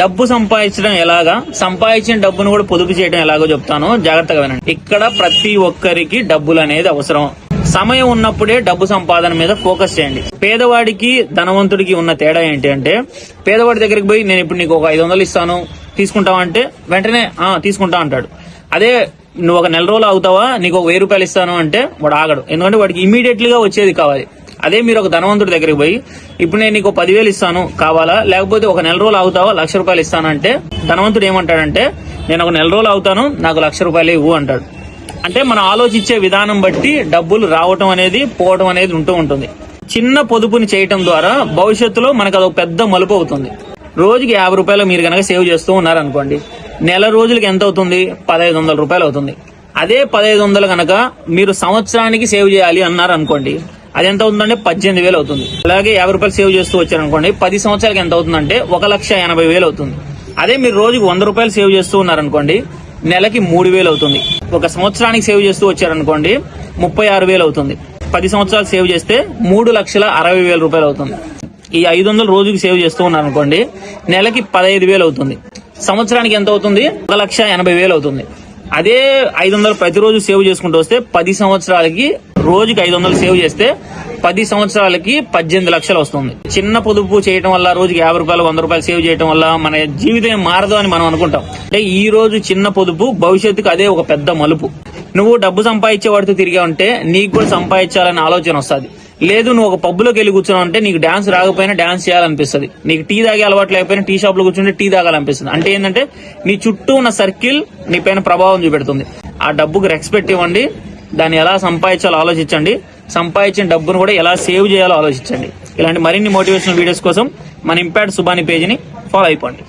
డబ్బు సంపాదించడం ఎలాగా? సంపాదించిన డబ్బును కూడా పొదుపు చేయడం ఎలాగో చెప్తాను. జాగ్రత్తగా వినండి. ఇక్కడ ప్రతి ఒక్కరికి డబ్బులు అనేది అవసరం. సమయం ఉన్నప్పుడే డబ్బు సంపాదన మీద ఫోకస్ చేయండి. పేదవాడికి ధనవంతుడికి ఉన్న తేడా ఏంటి అంటే పేదవాడి దగ్గరికి పోయి నేను ఇప్పుడు నీకు ఒక ఐదు వందలు ఇస్తాను తీసుకుంటావా అంటే వెంటనే ఆ తీసుకుంటా అంటాడు. అదే నువ్వు ఒక నెల రోజులు అవుతావా నీకు ఒక వెయ్యి రూపాయలు ఇస్తాను అంటే వాడు ఆగడు. ఎందుకంటే వాడికి ఇమీడియట్లీగా వచ్చేది కావాలి. అదే మీరు ఒక ధనవంతుడి దగ్గరికి పోయి ఇప్పుడు నేను నీకు పదివేలు ఇస్తాను కావాలా? లేకపోతే ఒక నెల రోజులు అవుతావా లక్ష రూపాయలు ఇస్తానంటే ధనవంతుడు ఏమంటాడంటే నేను ఒక నెల రోజులు అవుతాను నాకు లక్ష రూపాయలు ఇవ్వు అంటాడు. అంటే మనం ఆలోచించే విధానం బట్టి డబ్బులు రావటం అనేది పోవటం అనేది ఉంటూ ఉంటుంది. చిన్న పొదుపుని చేయటం ద్వారా భవిష్యత్తులో మనకు అదొక పెద్ద మలుపు అవుతుంది. రోజుకి యాభై రూపాయలు మీరు కనుక సేవ్ చేస్తూ ఉన్నారనుకోండి నెల రోజులకి ఎంత అవుతుంది? పదహైదు వందల రూపాయలు అవుతుంది. అదే పదహైదు వందలు కనుక మీరు సంవత్సరానికి సేవ్ చేయాలి అన్నారు అనుకోండి అది ఎంత అవుతుందంటే పద్దెనిమిది వేలు అవుతుంది. అలాగే యాభై రూపాయలు సేవ్ చేస్తూ వచ్చారు అనుకోండి పది సంవత్సరాలకి ఎంత అవుతుందంటే ఒక లక్ష ఎనభై వేలు అవుతుంది. అదే మీరు రోజుకి వంద రూపాయలు సేవ్ చేస్తూ ఉన్నారనుకోండి నెలకి మూడు వేలు అవుతుంది. ఒక సంవత్సరానికి సేవ్ చేస్తూ వచ్చారనుకోండి ముప్పై ఆరు వేలు అవుతుంది. పది సంవత్సరాలు సేవ్ చేస్తే మూడు లక్షల అరవై వేల రూపాయలు అవుతుంది. ఈ ఐదు వందలు రోజుకి సేవ్ చేస్తూ ఉన్నారనుకోండి నెలకి పదహైదు వేలు అవుతుంది. సంవత్సరానికి ఎంత అవుతుంది? ఒక లక్ష ఎనభై వేలు అవుతుంది. అదే ఐదు వందలు ప్రతిరోజు సేవ్ చేసుకుంటూ వస్తే పది సంవత్సరాలకి రోజుకి ఐదు వందలు సేవ్ చేస్తే పది సంవత్సరాలకి పద్దెనిమిది లక్షలు వస్తుంది. చిన్న పొదుపు చేయడం వల్ల రోజుకి యాభై రూపాయలు వంద రూపాయలు సేవ్ చేయడం వల్ల మన జీవితం మారదు అని మనం అనుకుంటాం. అంటే ఈ రోజు చిన్న పొదుపు భవిష్యత్తుకు అదే ఒక పెద్ద మలుపు. నువ్వు డబ్బు సంపాదించే వాడితో తిరిగా ఉంటే నీకు కూడా సంపాదించాలనే ఆలోచన వస్తుంది. లేదు నువ్వు ఒక పబ్బులోకి వెళ్ళి కూర్చున్నావు అంటే నీకు డాన్స్ రాకపోయినా డాన్స్ చేయాలనిపిస్తుంది. నీకు టీ తాగే అలవాటు లేకపోయినా టీ షాప్లో కూర్చుంటే టీ తాగాలనిపిస్తుంది. అంటే ఏంటంటే నీ చుట్టూ ఉన్న సర్కిల్ నీ పైన ప్రభావం చూపెడుతుంది. ఆ డబ్బుకి రెస్పెక్ట్ ఇవ్వండి. దాన్ని ఎలా సంపాదించాలో ఆలోచించండి. సంపాదించిన డబ్బును కూడా ఎలా సేవ్ చేయాలో ఆలోచించండి. ఇలాంటి మరిన్ని మోటివేషనల్ వీడియోస్ కోసం మన ఇంపాక్ట్ సుబాని పేజీని ఫాలో అయిపోండి.